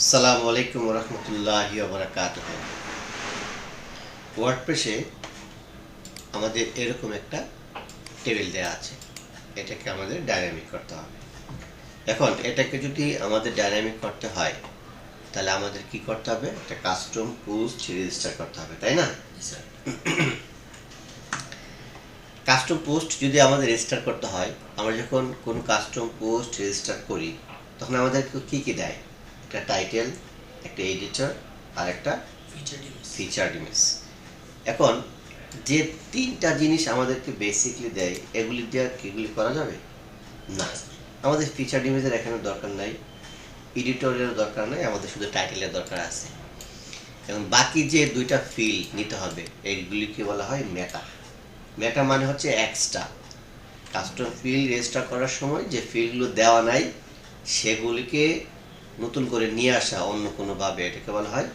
আসসালামু আলাইকুম রহমতুল্লাহি বারাকাত ওয়ার্ডপ্রেসে আমাদের এরকম একটা টেবিল দেওয়া আছে। এটাকে আমাদের ডাইনামিক করতে হবে। এখন এটাকে যদি আমাদের ডাইনামিক করতে হয় তাহলে আমাদের কি করতে হবে? একটা কাস্টম পোস্ট রেজিস্টার করতে হবে তাই না? কাস্টম পোস্ট যদি আমাদের রেজিস্টার করতে হয় আমরা যখন কোন কাস্টম পোস্ট রেজিস্টার করি তখন আমাদেরকে কি কি দেয়? একটা টাইটেল একটা এডিটর আর একটা ফিচার ইমেজ এখন যে তিনটা জিনিস আমাদেরকে বেসিকলি দেয় এগুলি দিয়ে আর কি এগুলি করা যাবে? না। আমাদের ফিচার ইমেজের এখানে দরকার নাই এডিটরের দরকার নাই আমাদের শুধু টাইটেলের দরকার আছে। এবং বাকি যে দুইটা ফিল নিতে হবে এইগুলিকে বলা হয় মেটা মেটা মানে হচ্ছে এক্সট্রা কাস্টম ফিল রেজিস্টার করার সময় যে ফিল্ডগুলো দেওয়া নাই সেগুলিকে নতুন করে নিয়ে আসা অন্য কোনোভাবে এটাকে বলা হয়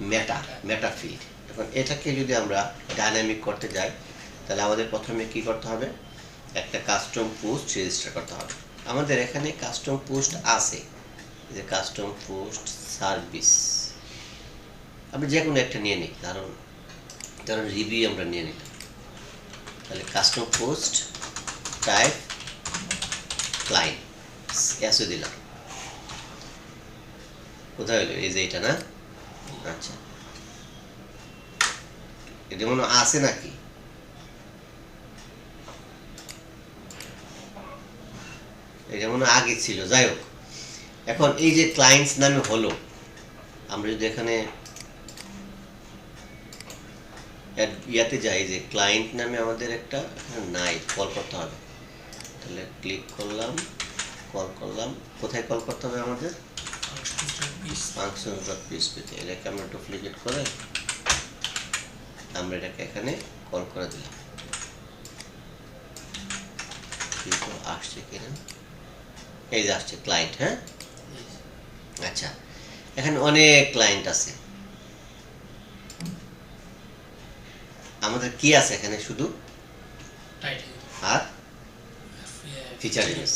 মেটা মেটা ফিল্ড এখন এটাকে যদি আমরা ডাইনামিক করতে যাই, তাহলে আমাদের প্রথমে কি করতে হবে? একটা কাস্টম পোস্ট রেজিস্টার করতে হবে। আমাদের এখানে কাস্টম পোস্ট আছে। যে কাস্টম পোস্ট সার্ভিস আমরা যে কোনো একটা নিয়ে নিই কারণ ধরুন রিভিউ আমরা নিয়ে নিলাম। তাহলে কাস্টম পোস্ট টাইপ ক্লাইন্ট এসে দিলাম। কোথায় হলো? এই যে এটা, না? আচ্ছা। এটা মনে আছে নাকি? এটা মনে আগে ছিল। যাই হোক। এখন এই যে ক্লায়েন্টস নামে হলো, আমরা যদি এখানে ইয়াতে যাই, যে ক্লায়েন্ট নামে আমাদের একটা নাই কল করতে হবে। তাহলে ক্লিক করলাম কল করলাম। কোথায় কল করতে হবে আমাদের? ফাংশন ডট পিএসপিতে এটাকে আমরা ডুপ্লিকেট করে আমরা এটাকে এখানে কল করে দিলাম। কিন্তু আসছে কিনা এই যে আসছে ক্লায়েন্ট হ্যাঁ? আচ্ছা এখানে অনেক ক্লায়েন্ট আছে। আমাদের কি আছে এখানে শুধু? আর? ফিচার ইমেজ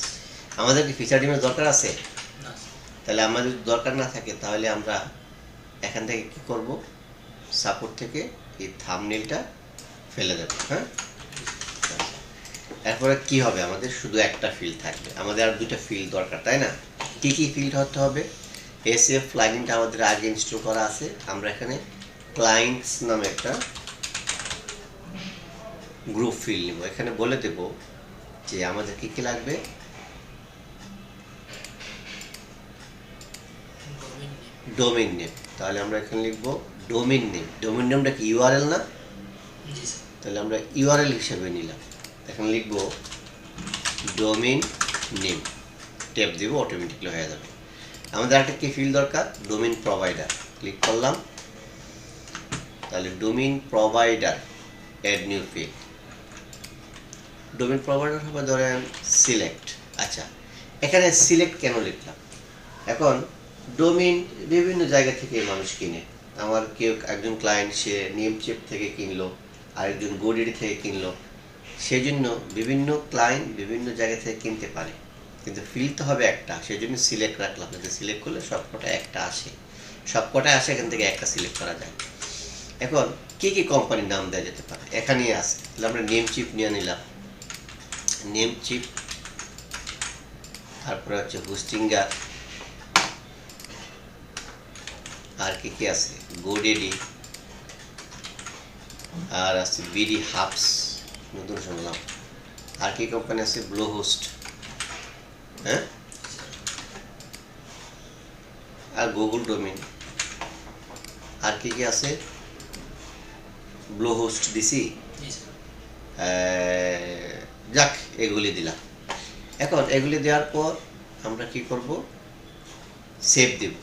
আমাদের কি ফিচার ইমেজ দরকার আছে? তাহলে আমাদের দরকার না থাকে, তাহলে আমরা এখান থেকে কি করব? সাপোর্ট থেকে এই থামনেলটা ফেলে দেব হ্যাঁ? এরপরে কি হবে? আমাদের শুধু একটা ফিল্ড থাকবে। আমাদের আর দুটো ফিল্ড দরকার, তাই না? কি কি ফিল্ড হতে হবে? এস এফ প্লাগিনটা আমাদের আগে ইনস্টল করা আছে। আমরা এখানে ক্লায়েন্টস নামে একটা গ্রুপ ফিল্ড নেব। এখানে বলে দেব যে আমাদের কি কি লাগবে? ডোমেইন নেম তাহলে আমরা এখানে লিখব ডোমেইন নেম ডোমেইন নেমটা কি ইউআরএল না? তাহলে আমরা ইউআরএল হিসেবে নিলাম। এখানে লিখব ডোমেইন নেম ট্যাপ দেবো অটোমেটিকলি হয়ে যাবে। আমাদের একটা কি ফিল্ড দরকার ডোমেইন প্রোভাইডার ক্লিক করলাম। তাহলে domain provider add new field domain provider হবে ধরেন সিলেক্ট আচ্ছা এখানে সিলেক্ট কেন লিখলাম? এখন ডোমেইন বিভিন্ন জায়গা থেকে মানুষ কিনে। আমার কেউ একজন ক্লায়েন্ট সে নিয়ম চেপ থেকে কিনলো, আরেকজন গোডেরি থেকে কিনলো। সেই জন্য বিভিন্ন ক্লায়েন্ট বিভিন্ন জায়গা থেকে কিনতে পারে। কিন্তু ফিল তো হবে একটা সেই জন্য সিলেক্ট রাখলাম। যাতে সিলেক্ট করলে সবকটা একটা আসে। সবকটা আসে, এখান থেকে একটা সিলেক্ট করা যায়। এখন কি কি কোম্পানির নাম দেওয়া যেতে পারে? এখানেই আসে তাহলে আমরা নেম চিপ নিয়ে নিলাম। নেম চিপ তারপরে হচ্ছে হুস্টিঙ্গার আর কি কি আছে? গোডেডি আর আছে বিডি হাবস নতুন শুনলাম। আর কি কোম্পানি আছে? ব্লো হোস্ট হ্যাঁ? আর গুগল ডোমিন আর কি কি আছে? ব্লো হোস্ট দিছি যাক এগুলি দিলাম। এখন এগুলি দেওয়ার পর আমরা কি করব? সেভ দেব।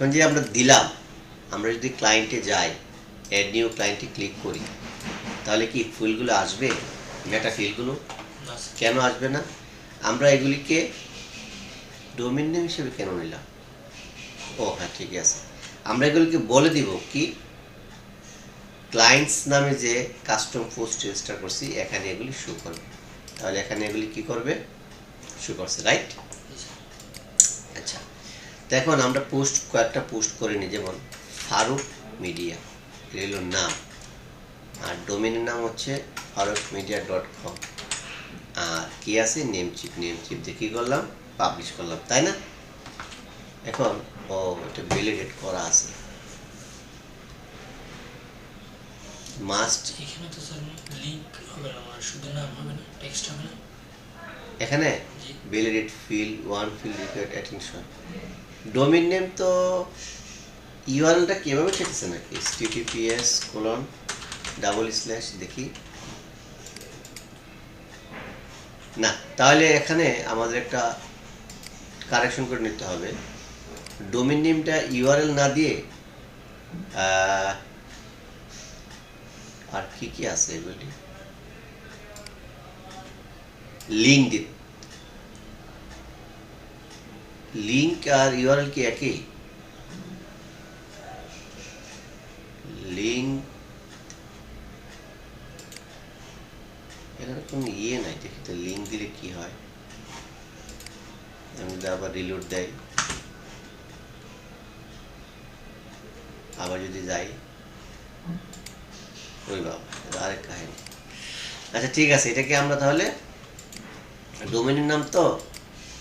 এখন যে আমরা দিলাম আমরা যদি ক্লায়েন্টে যাই অ্যাড নিউ ক্লায়েন্টে ক্লিক করি তাহলে কি ফুলগুলো আসবে? মেটা ফিলগুলো কেন আসবে না? আমরা এগুলিকে ডোমিন নেম হিসেবে কেন নিলাম? ও হ্যাঁ ঠিক আছে। আমরা এগুলিকে বলে দিব কি ক্লায়েন্টস নামে যে কাস্টম পোস্ট রেজিস্টার করছি এখানে এগুলি শো করবে। তাহলে এখানে এগুলি কি করবে? শো করছে রাইট তো এখন আমরা পোস্ট কয়েকটা পোস্ট করে নিই যেমন ফারুক মিডিয়া এটা হলো নাম আর ডোমেনের নাম হচ্ছে ফারুক মিডিয়া ডট কম আর কী আছে? নেম চিপ নেম চিপ দিয়ে কী করলাম? পাবলিশ করলাম তাই না? এখন ও এটা ভ্যালিডেট করা আছে। মাস্ট এখানে তো স্যার লিঙ্ক হবে না আমার শুধু নাম হবে না টেক্সট হবে না? এখানে? Validate field one field required attention domain name তো ইউআরএলটা কীভাবে খেতেছে নাকি? টিটিপিএস কোলন ডাবল স্ল্যাশ দেখি। না, তাহলে এখানে আমাদের একটা কারেকশন করে নিতে হবে। ডোমেন নেমটা ইউআরএল না দিয়ে আর কি কি আছে এগুলি? লিঙ্ক দিতে লিঙ্ক আর ইউআরএল কি একই লিঙ্ক এখানে কোনো ইয়ে নাই দেখি তো লিঙ্ক দিলে কি হয় আমি যদি আবার রিলোড দেয় আবার যদি যাই ওই বাবা এটা আরেক কাহিনী আচ্ছা ঠিক আছে এটাকে আমরা তাহলে ডোমেনের নাম তো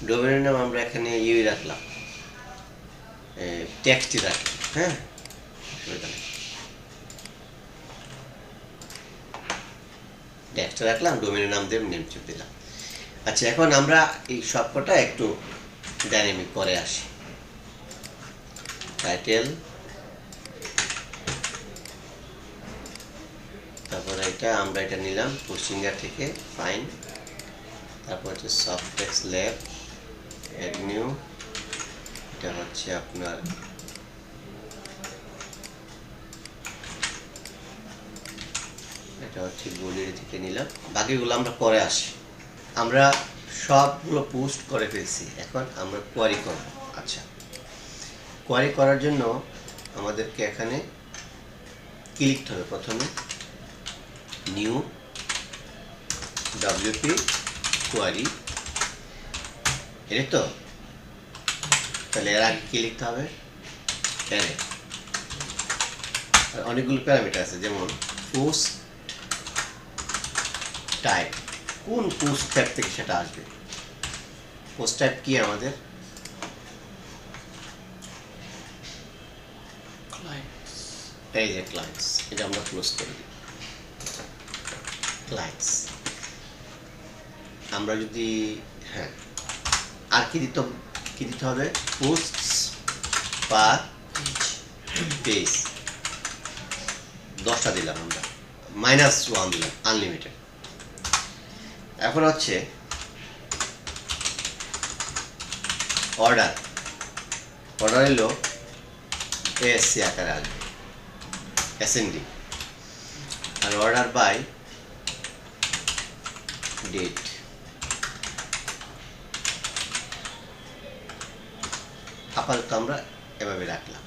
ডোমেনের নাম আমরা এখানে ইয়ে রাখলাম। টেক্সটই রাখলাম হ্যাঁ? টেক্সট রাখলাম ডোমেনের নাম দিয়ে নেম চিপ দিলাম। আচ্ছা এখন আমরা এই সবকটা একটু ডাইনামিক করে আসি। টাইটেল তারপরে এটা আমরা এটা নিলাম কোচিঙ্গার থেকে ফাইন তারপর হচ্ছে সফট ল্যাব অ্যাড নিউ এটা হচ্ছে আপনার এটা হচ্ছে গলির থেকে নিলাম। বাকিগুলো আমরা পরে আসি। আমরা সবগুলো পোস্ট করে ফেলছি। এখন আমরা কোয়ারি করব। আচ্ছা। কোয়ারি করার জন্য আমাদেরকে এখানে কি লিখতে হবে। প্রথমে নিউ ডাব্লিউপি কোয়ারি এর তো তাহলে এর আগে কি লিখতে হবে অ্যারে অনেকগুলো প্যারামিটার আছে যেমন পোস্ট টাইপ কোন পোস্ট টাইপ থেকে সেটা আসবে পোস্ট টাইপ কি আমাদের এই যে ক্লায়েন্টস এটা আমরা ক্লোজ করে দিই ক্লায়েন্টস আমরা যদি হ্যাঁ আর কি দিতে কি দিতে হবে? পোস্ট পার পেজ দশটা দিলাম আমরা। মাইনাস ওয়ান দিলাম আনলিমিটেড এখন হচ্ছে অর্ডার অর্ডার এলো এএসসি আকারে আসবে। এসএনডি আর অর্ডার বাই ডেট আপাতত আমরা এভাবে রাখলাম।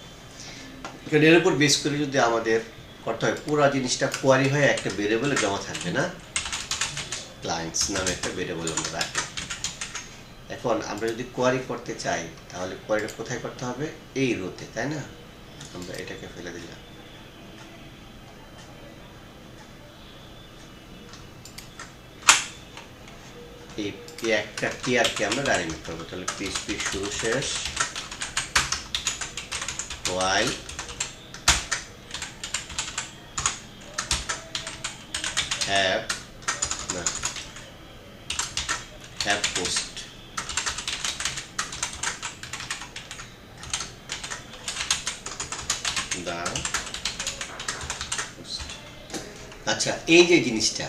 কারণ এর উপর বেস করে যদি আমাদের করতে হয়, পুরো জিনিসটা কোয়ারি হয়ে একটা ভেরিয়েবলে জমা থাকবে না। ক্লায়েন্টস নামে একটা ভেরিয়েবল আমরা রাখি। এখন আমরা যদি কোয়ারি করতে চাই, তাহলে কোয়ারিটা কোথায় করতে হবে? এই রোতে তাই না? আমরা এটাকে ফেলে দিলাম। এই একটা টিয়ারকে আমরা ডাইনামিক করব। তাহলে পিস পিস শুরু শেষ। While have না have post. Post. আচ্ছা এই যে জিনিসটা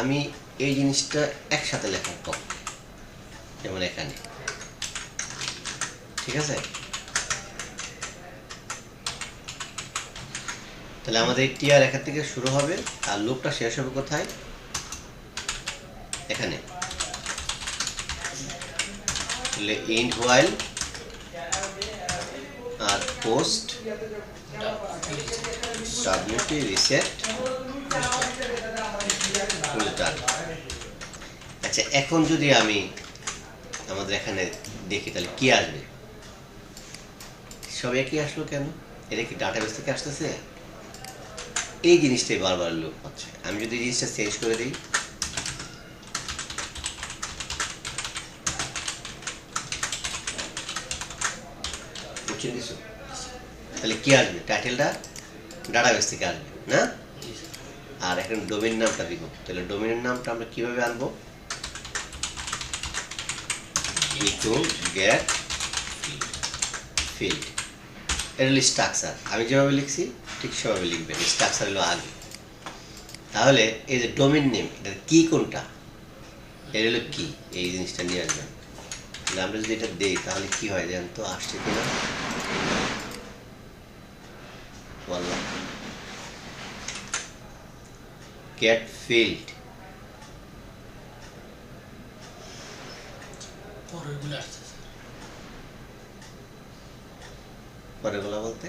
আমি এই জিনিসটা একসাথে লেখার কম যেমন এখানে। ঠিক আছে? তাহলে আমাদের টিয়ার এখান থেকে শুরু হবে আর লুপটা শেষ হবে কোথায়? এখানে। তাহলে ইন্ড হোয়াইল আর পোস্ট ডাব্লিউপি রিসেট আচ্ছা এখন যদি আমি আমাদের এখানে দেখি, তাহলে কি আসবে? সব একই আসলো কেন? এটা কি ডাটাবেস থেকে আসতেছে? এই জিনিসটাই বারবার লোক হচ্ছে। আমি যদি জিনিসটা চেঞ্জ করে দিই। তাহলে কি আসবে? টাইটেলটা ডাটাবেস থেকে আসবে, না? আর এখন ডোমেন নামটা দিব তাহলে ডোমেনের নামটা আমরা কীভাবে আনব? গেট ফিল্ড এটা হলো স্ট্রাকচার আমি যেভাবে লিখছি ঠিক সেভাবে লিখবেন স্ট্রাকচার হলো আগে। তাহলে এই যে ডোমেন নেম এটার কি কোনটা? এটা হলো কি? এই জিনিসটা নিয়ে আসবেন। তাহলে আমরা যদি এটা দেই তাহলে কি হয় জানেন তো? আসছে কিনা বললাম। পরেরগুলো আসছে পরেরগুলো বলতে?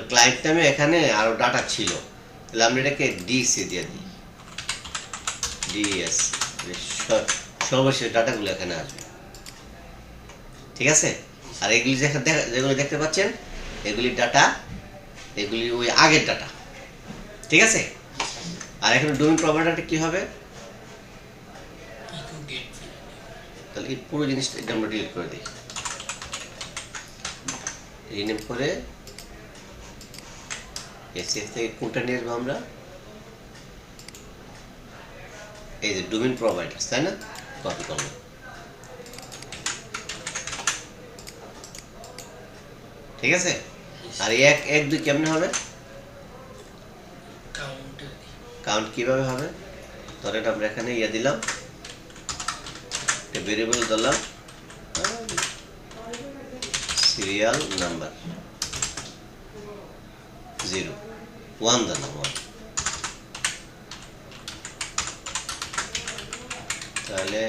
ক্লায়েন্ট টাইমে এখানে আরও ডাটা ছিল। তাহলে আমরা এটাকে ডিসি দিয়ে দিই। ডিএস সর্বশেষ ডাটাগুলো এখানে আসবে। ঠিক আছে? আর এগুলি দেখা- যেগুলো দেখতে পাচ্ছেন, এগুলি ডাটা এগুলি ওই আগের ডাটা ঠিক আছে? আর এখানে ডোমেন প্রপার্টারটা কি হবে? তাহলে পুরো জিনিসটা আমরা ডিলিট করে দিই। রিনেম করে এসিএফ থেকে কোনটা নিয়ে আসব আমরা? এই যে ডোমেন প্রোভাইডার্স তাই না? কপি করলাম। ঠিক আছে? আর এক এক দুই কেমনে হবে? কাউন্ট কীভাবে হবে? ধরেন আমরা এখানে ইয়ে দিলাম। ভেরিয়েবল দিলাম সিরিয়াল নাম্বার জিরো ওয়ান দিলাম ওয়ান তাহলে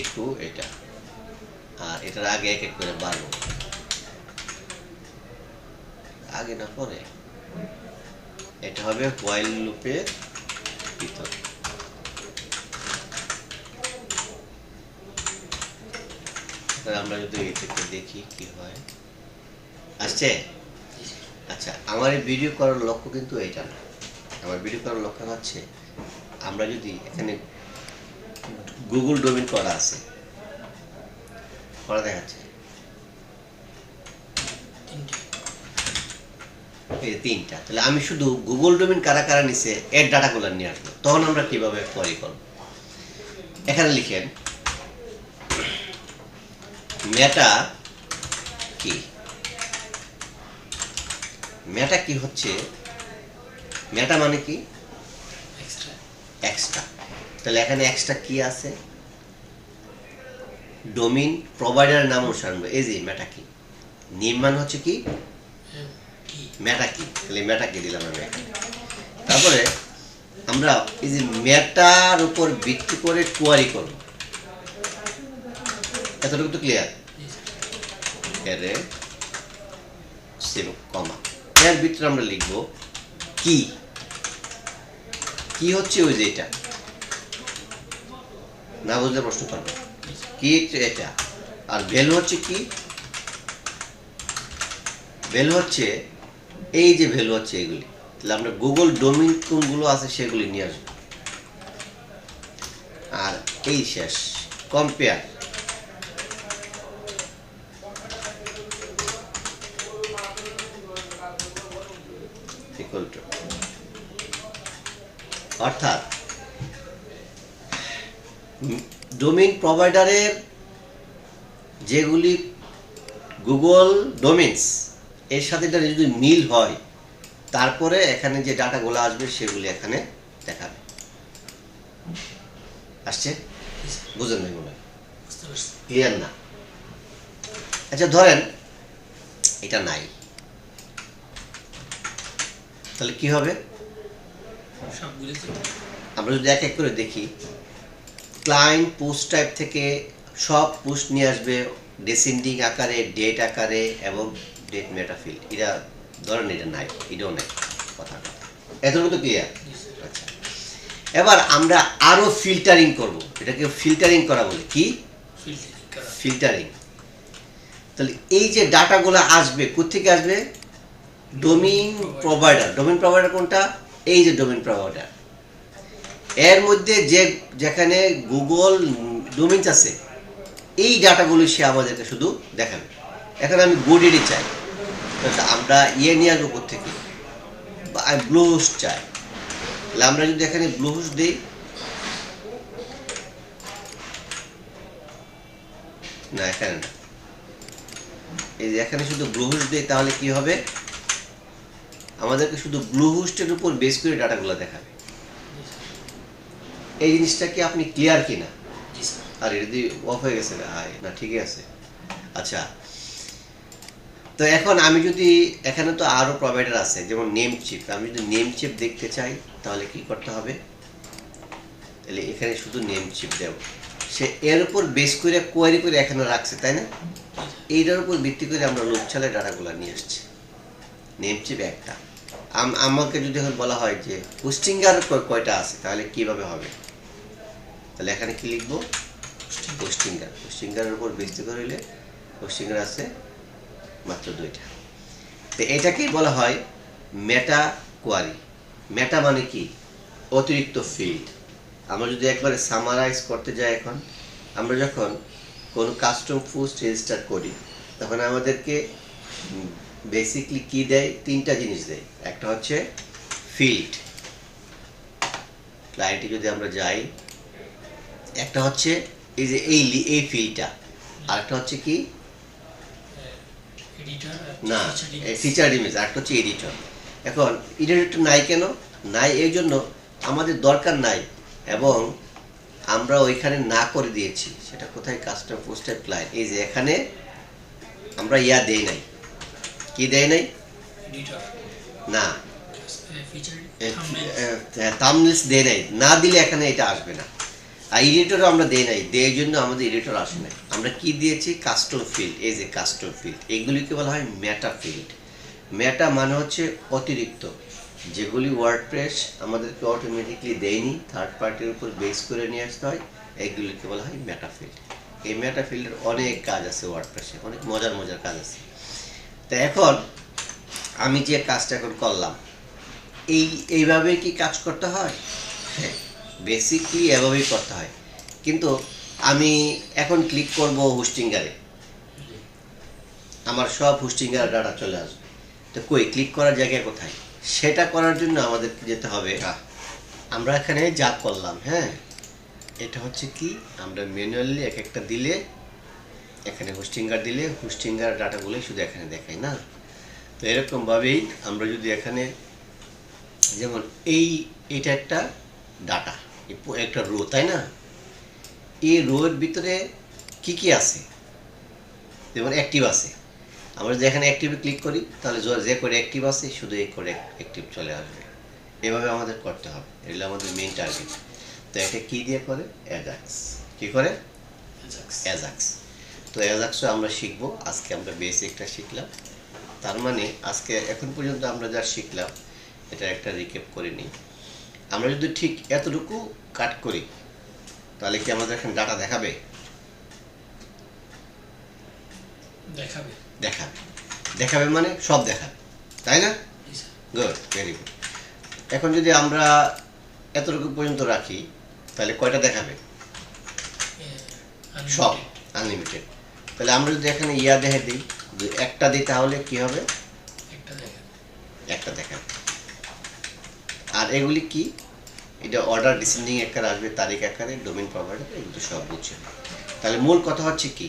একটু এটা আর এটার আগে এক এক করে বাড়বো আগে না পরে এটা হবে হোয়াইল লুপের ভিতর আমরা যদি এই থেকে দেখি কি হয়। আসছে? আচ্ছা আমার এই ভিডিও করার লক্ষ্য কিন্তু এটা না। আমার ভিডিও করার লক্ষ্য হচ্ছে, আমরা যদি এখানে গুগল ডোমেন করা আছে, করা দেখাচ্ছে। তিনটা। তাহলে আমি শুধু গুগল ডোমেন কারা কারা নিছে, এর ডাটাগুলো নিয়ে আসব। তখন আমরা কীভাবে কোয়ারি করব এখানে লিখেন মেটা কি? মেটা কি হচ্ছে? মেটা মানে কি? এক্সট্রা তাহলে এখানে এক্সট্রা কি আছে? ডোমিন প্রোভাইডার নাম অনুসারণ এই যে মেটা কি? নির্মাণ হচ্ছে কি? কি? মেটা কি? তাহলে মেটা কি দিলাম আমি? তারপরে আমরা এই যে মেটার উপর ভিত্তি করে কোয়ারি করব। এতটুকু তো ক্লিয়ার এরে সেম কমা এর ভিতরে আমরা লিখব কি? কি হচ্ছে ওই যে এটা? না বুঝলে প্রশ্ন করবে। কি এটা? আর ভ্যালু হচ্ছে কি? ভ্যালু হচ্ছে এই যে ভ্যালু হচ্ছে এগুলি। তাহলে আমরা গুগল ডোমিন কোনগুলো আছে সেগুলি নিয়ে আসব। আর এই শেষ। কম্পেয়ার অর্থাৎ ডোমেইন প্রোভাইডারের যেগুলি গুগল ডোমেইনস এর সাথে এটা যদি মিল হয় তারপরে এখানে যে ডাটাগুলো আসবে সেগুলি এখানে দেখাবে। আসছে? বুঝেন নাই মনে ক্লিয়ার না? আচ্ছা ধরেন এটা নাই। তাহলে কি হবে? আমরা যদি এক এক করে দেখি ক্লায়েন্ট পোস্ট টাইপ থেকে সব পোস্ট নিয়ে আসবে ডেসেন্ডিং আকারে ডেট আকারে এবং ডেট মেটাফিল এটা ধরেন এটা নাই এটাও নাই কথাটা এতটুকু তো ক্লিয়ার আচ্ছা। এবার আমরা আরও ফিল্টারিং করব। এটাকে ফিল্টারিং করা বলে কি? ফিল্টারিং ফিল্টারিং তাহলে এই যে ডাটাগুলো আসবে কোথেকে আসবে? ডোমিন প্রোভাইডার ডোমিন প্রোভাইডার কোনটা? এই যে ডোমিন প্রোভাইডার এর মধ্যে যে, যেখানে গুগল ডোমিনস আছে, এই ডাটাগুলো সে আমাদেরকে শুধু দেখাবে। এখন আমি গুডিডি চাই। আমরা ইয়ে নিয়ে আসব থেকে ব্লুহুস চাই। তাহলে আমরা যদি এখানে ব্লুহুস দিই, না, এখানে না। এই এখানে শুধু ব্লুহুস্ট দিই, তাহলে কি হবে? আমাদেরকে শুধু ব্লু ব্লুহুস্টের উপর বেস করে ডাটাগুলো দেখাবে। এই জিনিসটা কি আপনি ক্লিয়ার কিনা? আর দিয়ে অফ হয়ে গেছে। না ঠিকই আছে। আচ্ছা তো এখন আমি যদি এখানে তো আরও প্রোভাইডার আছে যেমন নেম চিপ আমি যদি নেম চিপ দেখতে চাই তাহলে কি করতে হবে? তাহলে এখানে শুধু নেম চিপ দেব। সে এর উপর বেস করে কোয়ারি করে এখানে রাখছে তাই না? এইটার উপর ভিত্তি করে আমরা লোকছালে ডাটাগুলো নিয়ে আসছি। নেম চিপ একটা। আমাকে যদি এখন বলা হয় যে পোস্টিংগার কয়টা আছে, তাহলে কীভাবে হবে? তাহলে এখানে কি লিখব? পোস্টিংগার পোস্টিংগারের উপর ভিত্তি করে হইলে পোস্টিংগার আছে মাত্র দুইটা। তো এটাকেই বলা হয় মেটা কোয়ারি মেটা মানে কি? অতিরিক্ত ফিল্ড আমরা যদি একবারে সামারাইজ করতে যাই এখন, আমরা যখন কোনো কাস্টম পোস্ট রেজিস্টার করি, তখন আমাদেরকে বেসিকলি কি দেয়? তিনটা জিনিস দেয়। একটা হচ্ছে ফিল্ড ক্লায়েন্টে যদি আমরা যাই একটা হচ্ছে এই যে এই এই ফিল্ডটা আরেকটা হচ্ছে কি? না ফিচার ইমেজ আরেকটা হচ্ছে এডিটর এখন এডিটর নাই কেন? নাই এই জন্য আমাদের দরকার নাই। এবং আমরা ওইখানে না করে দিয়েছি। সেটা কোথায়? কাস্টমার পোস্টের ক্লায়েন্ট এই যে এখানে আমরা ইয়া দেই নাই। কি দেয় নাই? না। ফিচার হ্যাঁ, থামনেলস দেয় নাই। না দিলে এখানে এটা আসবে না। আর এডিটরও আমরা দেই নাই। দেওয়ার জন্য আমাদের এডিটর আসে নাই। আমরা কি দিয়েছি? কাস্টম ফিল্ড এই যে কাস্টম ফিল্ড এগুলিকে বলা হয় ম্যাটা ফিল্ড ম্যাটা মানে হচ্ছে অতিরিক্ত। যেগুলি ওয়ার্ডপ্রেস আমাদেরকে অটোমেটিকলি দেয়নি থার্ড পার্টির উপর বেস করে নিয়ে আসতে হয় এইগুলিকে বলা হয় ম্যাটা ফিল্ড এই ম্যাটা ফিল্ডের অনেক কাজ আছে ওয়ার্ডপ্রেসে অনেক মজার মজার কাজ আছে। তো এখন আমি যে কাজটা এখন করলাম এই এইভাবে কি কাজ করতে হয়? হ্যাঁ বেসিকলি এভাবেই করতে হয়। কিন্তু আমি এখন ক্লিক করব হোস্টিংগারে আমার সব হোস্টিংগার ডাটা চলে আসবে। তো কই ক্লিক করার জায়গা কোথায়? সেটা করার জন্য আমাদের যেতে হবে আমরা এখানে যা করলাম হ্যাঁ এটা হচ্ছে কি? আমরা ম্যানুয়ালি এক একটা দিলে এখানে হোস্টিংগার দিলে হোস্টিংগার ডাটাগুলোই শুধু এখানে দেখাই না? তো এরকমভাবেই আমরা যদি এখানে যেমন এই এটা একটা ডাটা একটা রো তাই না? এই রোয়ের ভিতরে কি কি আছে? যেমন অ্যাক্টিভ আছে। আমরা যদি এখানে অ্যাক্টিভে ক্লিক করি তাহলে য- যে করে অ্যাক্টিভ আছে শুধু এই করে অ্যাক্টিভ চলে আসবে। এভাবে আমাদের করতে হবে। এগুলো আমাদের মেন টার্গেট তো এটা কী দিয়ে করে? অ্যাজাক্স কী করে? অ্যাজাক্স তো অ্যাজাক্সও আমরা শিখব আজকে আমরা বেসিকটা শিখলাম। তার মানে আজকে এখন পর্যন্ত আমরা যা শিখলাম এটা একটা রিকেপ করে নিই। আমরা যদি ঠিক এতটুকু কাট করি তাহলে কি আমাদের এখানে ডাটা দেখাবে? দেখাবে। দেখাবে। দেখাবে মানে সব দেখাবে তাই না? গুড ভেরি গুড এখন যদি আমরা এতটুকু পর্যন্ত রাখি তাহলে কয়টা দেখাবে? সব আনলিমিটেড তাহলে আমরা যদি এখানে ইয়া দেখে দিই যে একটা দিই তাহলে কি হবে? একটা দেখাবে আর এগুলি কি? এটা অর্ডার ডিসেন্ডিং আকারে আসবে তারিখ আকারে ডোমেন প্রোভাইডার এগুলো সব বুঝছে। তাহলে মূল কথা হচ্ছে কি?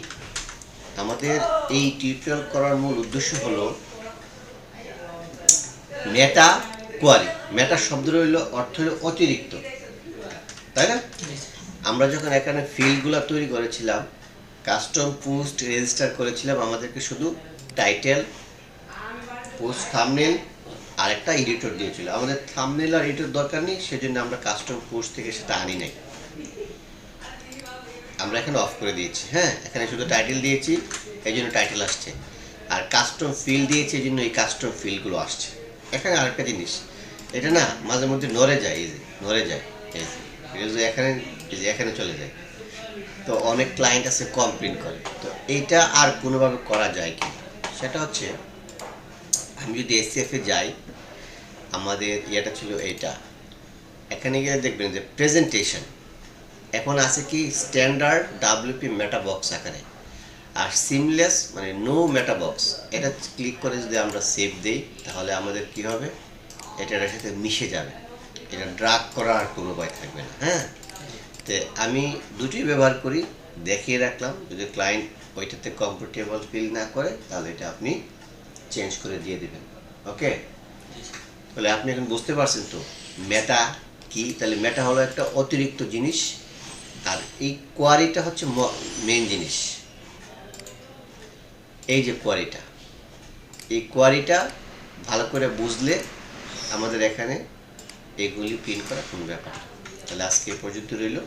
আমাদের এই টিউটোরিয়াল করার মূল উদ্দেশ্য হলো মেটা কোয়ারি মেটা শব্দ রইল অর্থ হলো অতিরিক্ত। তাই না? আমরা যখন এখানে ফিল্ডগুলো তৈরি করেছিলাম কাস্টম পোস্ট রেজিস্টার করেছিলাম আমাদেরকে শুধু টাইটেল পোস্ট থামনেল আর একটা এডিটর দিয়েছিল। আমাদের থামনেল আর এডিটর দরকার নেই, সেজন্য আমরা কাস্টম পোস্ট থেকে সেটা আনি নাই। আমরা এখানে অফ করে দিয়েছি হ্যাঁ? এখানে শুধু টাইটেল দিয়েছি এই জন্য টাইটেল আসছে। আর কাস্টম ফিল দিয়েছি এই জন্য এই কাস্টম ফিলগুলো আসছে। এখানে আরেকটা জিনিস, এটা না মাঝে মধ্যে নড়ে যায়, এই যে, নড়ে যায় এখানে এখানে চলে যায়। তো অনেক ক্লায়েন্ট আছে কমপ্লেন করে। তো এইটা আর কোনোভাবে করা যায় কি সেটা হচ্ছে, আমি যদি এসিএফ যাই, আমাদের ইয়েটা ছিল এইটা। এখানে গিয়ে দেখবেন যে প্রেজেন্টেশন এখন আছে কি স্ট্যান্ডার্ড ডাব্লিউপি মেটা বক্স আকারে আর সিমলেস মানে নো মেটা বক্স এটা ক্লিক করে যদি আমরা সেভ দেই, তাহলে আমাদের কি হবে? এটা এটার সাথে মিশে যাবে। এটা ড্রাগ করার কোনো উপায় থাকবে না হ্যাঁ? তো আমি দুটি ব্যবহার করি দেখিয়ে রাখলাম। যদি ক্লায়েন্ট ওইটাতে কমফোর্টেবল ফিল না করে তাহলে এটা আপনি চেঞ্জ করে দিয়ে দেবেন। ওকে তাহলে আপনি এখন বুঝতে পারছেন তো মেটা কি? তাহলে মেটা হলো একটা অতিরিক্ত জিনিস আর এই কোয়ারিটা হচ্ছে মেন জিনিস। এই যে কোয়ারিটা এই কোয়ারিটা ভালো করে বুঝলে আমাদের এখানে এগুলি প্রিন্ট করা কোনো ব্যাপার না। তাহলে আজকে পর্যন্ত রইল।